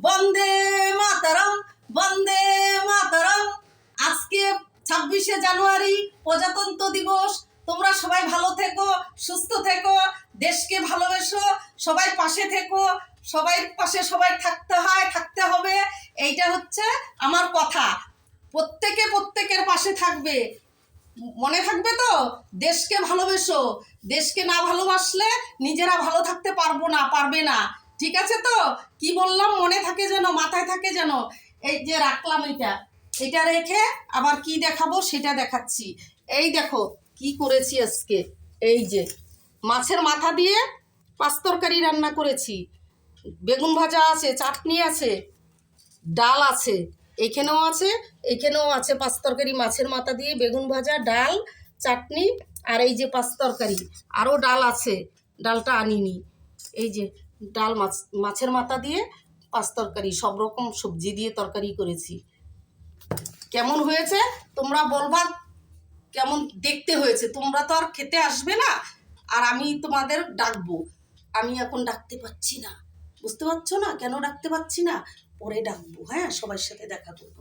বন্দে মাতারাম বন্দে মাতারাম। আজকে ছাব্বিশে জানুয়ারি প্রজাতন্ত্র দিবস। তোমরা সবাই ভালো থেকো, সুস্থ থেকো, দেশকে ভালোবেসো, সবাই পাশে থেকো, সবাই পাশে সবাই থাকতে হয়, থাকতে হবে। এইটা হচ্ছে আমার কথা। প্রত্যেকে প্রত্যেকের পাশে থাকবে। মনে থাকবে তো? দেশকে ভালোবেসো। দেশকে না ভালোবাসলে নিজেরা ভালো থাকতে পারব না, পারবে না। ঠিক আছে তো? কি বললাম? মনে থাকে যেন, মাথায় থাকে যেন। এই যে রাখলাম এটা। এটা রেখে আবার কি দেখাবো? সেটা দেখাচ্ছি। এই দেখো, কি করেছি আজকে? এই যে, মাছের মাথা দিয়ে পাঁচ তরকারি রান্না করেছি। বেগুন ভাজা আছে, চাটনি আছে, ডাল আছে, এখানেও আছে এখানেও আছে পাঁচ তরকারি। মাছের মাথা দিয়ে বেগুন ভাজা, ডাল, চাটনি আর এই যে পাঁচ তরকারি। আরও ডাল আছে, ডালটা আনিনি। এই যে ডাল মাছ, মাছের মাথা দিয়ে পাঁচ তরকারি, সব রকম সবজি দিয়ে তরকারি করেছি। কেমন হয়েছে? তোমরা বলবা কেমন দেখতে হয়েছে। তোমরা তো আর খেতে আসবে না। আর আমি তোমাদের ডাকবো। আমি এখন ডাকতে পাচ্ছি না। বুঝতে পারছ না? কেন ডাকতে পাচ্ছি না? পরে ডাকবো হ্যাঁ? সবার সাথে দেখা করব।